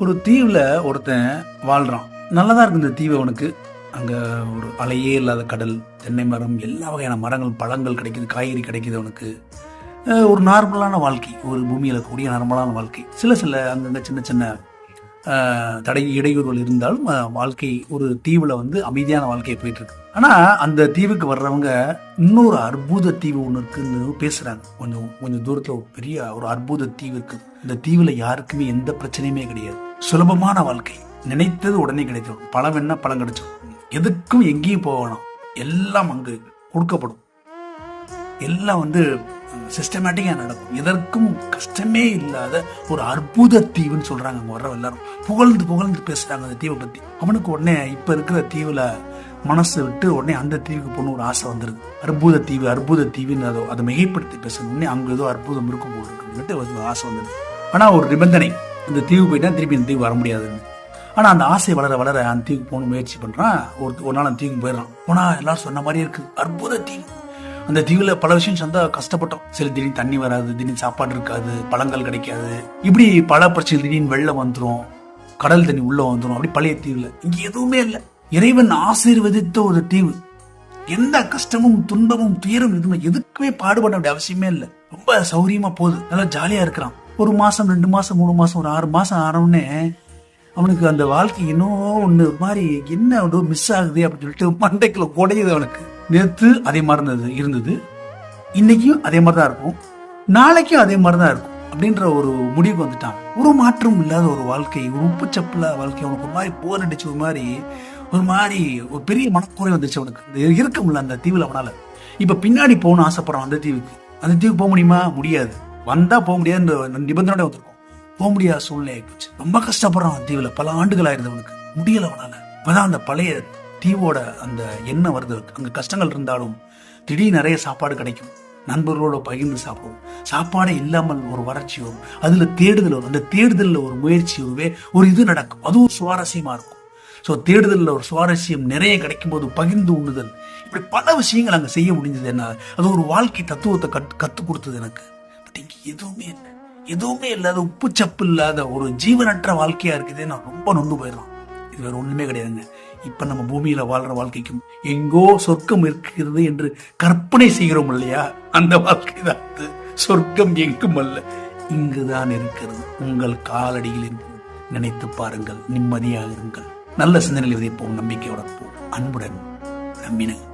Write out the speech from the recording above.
ஒரு தீவில் ஒருத்தன் வாழ்கிறான் நல்லதா இருக்கு இந்த தீவு அவனுக்கு. அங்கே ஒரு அலையே இல்லாத கடல் தென்னை மரம் எல்லா வகையான மரங்கள் பழங்கள் கிடைக்குது காய்கறி கிடைக்குது அவனுக்கு. ஒரு நார்மலான வாழ்க்கை ஒரு பூமியில் கூடிய நார்மலான வாழ்க்கை. சில சில அங்கங்கே சின்ன சின்ன தடை இடையூறுகள் இருந்தாலும் வாழ்க்கை ஒரு தீவில் வந்து அமைதியான வாழ்க்கையை போயிட்டு இருக்கு ஆனால் அந்த தீவுக்கு வர்றவங்க இன்னொரு அற்புத தீவு ஒன்று இருக்குன்னு பேசுகிறாங்க கொஞ்சம் கொஞ்சம் தூரத்தில் ஒரு பெரிய ஒரு அற்புத தீவு இருக்குது இந்த தீவில் யாருக்குமே எந்த பிரச்சனையுமே கிடையாது. சுலபமான வாழ்க்கை. நினைத்தது உடனே கிடைச்சிடும் பழம் என்ன? பழம் கிடைச்சிடும். எதுக்கும் எங்கேயும் போகணும் எல்லாம் அங்கு கொடுக்கப்படும். எல்லாம் வந்து சிஸ்டமேட்டிக்காக நடக்கும். எதற்கும் கஷ்டமே இல்லாத ஒரு அற்புத தீவுன்னு சொல்றாங்க அங்கே வர்ற எல்லாரும். புகழ்ந்து புகழ்ந்து பேசுறாங்க அந்த தீவை பத்தி. அவனுக்கு உடனே இப்ப இருக்கிற தீவுல மனசு விட்டு உடனே அந்த தீவுக்கு போகணும் ஒரு ஆசை வந்துடுது அற்புத தீவு அற்புத தீவுன்னு அதை அதை மிகைப்படுத்தி பேசணும். உடனே அங்கே ஏதோ அற்புதம் இருக்கும் போல இருக்குன்னு ஒரு ஆசை வந்துடுது ஆனா ஒரு நிபந்தனை. இந்த தீவு போயிட்டா திருப்பி இந்த தீவு வர முடியாதுன்னு. ஆனா அந்த ஆசை வளர வளர அந்த தீவுக்கு போகணும் முயற்சி பண்றான் ஒரு ஒரு நாள் அந்த தீவுக்கு போயிடறான். போனா எல்லாரும் சொன்ன மாதிரி இருக்கு. அற்புத தீவு. அந்த தீவுல பல விஷயம் சந்தா கஷ்டப்பட்டோம். சில திடீர்னு தண்ணி வராது திடீர்னு சாப்பாடு இருக்காது பழங்கள் கிடைக்காது. இப்படி பல பிரச்சனை திடீர்னு வெள்ளம் வந்துடும் கடல் தண்ணி உள்ள வந்துடும் அப்படி பழைய தீவுல. இங்க எதுவுமே இல்லை. இறைவன் ஆசீர்வதித்த ஒரு தீவு. எந்த கஷ்டமும் துன்பமும் துயரும் எதுவுமே எதுக்குமே பாடுபட வேண்டிய அவசியமே இல்லை. ரொம்ப சௌரியமா போகுது. நல்லா ஜாலியா இருக்கிறான். ஒரு மாதம் ரெண்டு மாதம் மூணு மாதம் ஒரு ஆறு மாதம் ஆனவுடனே அவனுக்கு அந்த வாழ்க்கை இன்னும் ஒன்று ஒரு மாதிரி என்ன ஒரு மிஸ் ஆகுது அப்படின்னு சொல்லிட்டு மண்டைக்குள்ள குடையுது அவனுக்கு. நேற்று அதே மாதிரி இருந்தது இருந்தது. இன்னைக்கும் அதே மாதிரி தான் இருக்கும். நாளைக்கும் அதே மாதிரி தான் இருக்கும் அப்படின்ற ஒரு முடிவுக்கு வந்துட்டான். ஒரு மாற்றம் இல்லாத ஒரு வாழ்க்கை ஒரு உப்புச்சப்புல வாழ்க்கை. அவனுக்கு ஒரு மாதிரி போர் அடிச்சு ஒரு மாதிரி ஒரு மாதிரி ஒரு பெரிய மனக்குறை வந்துச்சு அவனுக்கு. இருக்க முடியல அந்த தீவில் அவனால். இப்போ பின்னாடி போகணும்னு ஆசைப்படுறான் அந்த தீவுக்கு. அந்த தீவுக்கு போக முடியுமா? முடியாது. வந்தால் போக முடியாதுன்ற நிபந்தனையோட வந்திருக்கும் போக முடியாத சூழ்நிலை ரொம்ப கஷ்டப்படுறான் அந்த பல ஆண்டுகள் ஆயிருது அவனுக்கு. முடியல அவனால. அந்த பழைய தீவோட அந்த எண்ணம் வருது அங்கே கஷ்டங்கள் இருந்தாலும் திடீர் நிறைய சாப்பாடு கிடைக்கும். நண்பர்களோட பகிர்ந்து சாப்பிடுவோம். சாப்பாடே இல்லாமல் ஒரு வறட்சி வரும் அதில் தேடுதல் வரும் அந்த தேடுதலில் ஒரு முயற்சி வருவே ஒரு இது நடக்கும். அதுவும் சுவாரஸ்யமாக இருக்கும். ஸோ தேடுதலில் ஒரு சுவாரஸ்யம் நிறைய கிடைக்கும் போது பகிர்ந்து உண்ணுதல். இப்படி பல விஷயங்கள் அங்கே செய்ய முடிஞ்சது. என்ன? அது ஒரு வாழ்க்கை தத்துவத்தை கற்று கற்றுக் கொடுத்தது எனக்கு. பட் எதுவுமே இல்லை. எதுவுமே இல்லாத உப்பு சப்பு இல்லாத ஒரு ஜீவனற்ற வாழ்க்கையா இருக்குதே நான் ரொம்ப நொந்து போயிடலாம் இது வேற ஒண்ணுமே கிடையாதுங்க. இப்ப நம்ம பூமியில வாழ்ற வாழ்க்கைக்கும் எங்கோ சொர்க்கம் இருக்கிறது என்று கற்பனை செய்கிறோம் இல்லையா? அந்த வாழ்க்கை தான் சொர்க்கம் எங்கும் அல்ல. இங்குதான் இருக்கிறது. உங்கள் காலடியில் இருக்கிறது நினைத்து பாருங்கள். நிம்மதியாக இருங்கள். நல்ல சிந்தனையில் விதைப்போம். நம்பிக்கை வளர்ப்போம் அன்புடன் நம்பினேன்